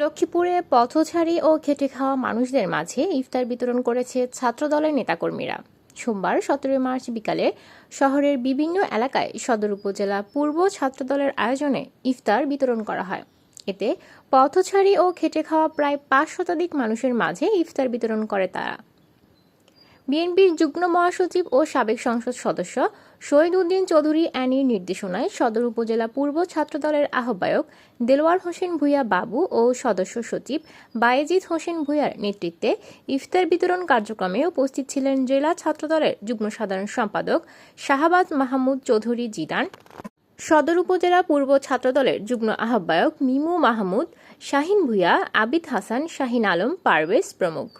লক্ষ্মীপুরে পথচারী ও খেটে খাওয়া মানুষদের মাঝে ইফতার বিতরণ করেছে ছাত্রদলের নেতাকর্মীরা। সোমবার সতেরো মার্চ বিকালে শহরের বিভিন্ন এলাকায় সদর উপজেলা পূর্ব ছাত্রদলের আয়োজনে ইফতার বিতরণ করা হয়। এতে পথচারী ও খেটে খাওয়া প্রায় পাঁচ শতাধিক মানুষের মাঝে ইফতার বিতরণ করে তারা। বিএনপির যুগ্ম মহাসচিব ও সাবেক সংসদ সদস্য শহীদ উদ্দিন চৌধুরী অ্যানির নির্দেশনায় সদর উপজেলা পূর্ব ছাত্রদলের আহ্বায়ক দেলোয়ার হোসেন ভূঁইয়া বাবু ও সদস্য সচিব বায়েজিদ হোসেন ভূঁইয়ার নেতৃত্বে ইফতার বিতরণ কার্যক্রমে উপস্থিত ছিলেন জেলা ছাত্রদলের যুগ্ম সাধারণ সম্পাদক শাহাবাজ মাহমুদ চৌধুরী জিদান, সদর উপজেলা পূর্ব ছাত্রদলের যুগ্ম আহ্বায়ক মিমু মাহমুদ, শাহিন ভূঁইয়া, আবিদ হাসান, শাহিন আলম, পারভেজ প্রমুখ।